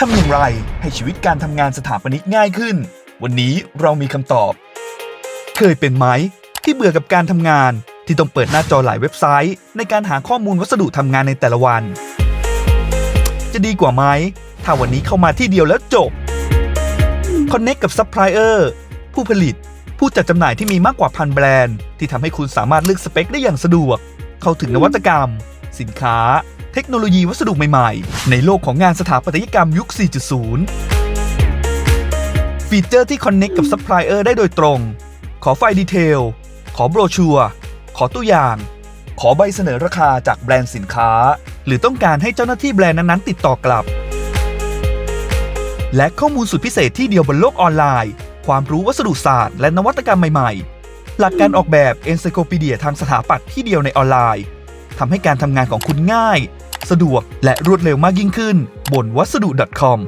ทำอย่างไรให้ชีวิตการทำงานสถาปนิกง่ายขึ้น วันนี้เรามีคำตอบ เคยเป็นไหม ที่เบื่อกับการทำงาน ที่ต้องเปิดหน้าจอหลายเว็บไซต์ ในการหาข้อมูลวัสดุทำงานในแต่ละวัน จะดีกว่าไหม ถ้าวันนี้เข้ามาที่เดียวแล้วจบ Connect กับซัพพลายเออร์ผู้ผลิต ผู้จัดจำหน่ายที่มีมากกว่าพันแบรนด์ ที่ทำให้คุณสามารถเลือกสเปคได้อย่างสะดวก เข้าถึงนวัตกรรม สินค้า เทคโนโลยีวัสดุใหม่ๆ ในโลกของงานสถาปัตยกรรมยุค 4.0 ฟีเจอร์ที่ Connect กับซัพพลายเออร์ได้โดยตรง ขอไฟล์ดีเทล ขอโบรชัวร์ขอตัวอย่าง ขอใบเสนอราคาจากแบรนด์สินค้า หรือต้องการให้เจ้าหน้าที่แบรนด์นั้นๆ ติดต่อกลับ และข้อมูลสุดพิเศษที่เดียวบนโลกออนไลน์ ความรู้วัสดุศาสตร์และนวัตกรรมใหม่ๆหลักการออกแบบเอนไซโคปีเดียทางสถาปัตย์ที่เดียวในออนไลน์ทำให้การทำงานของคุณง่าย สะดวกและรวดเร็วมากยิ่งขึ้น บนวัสดุ .com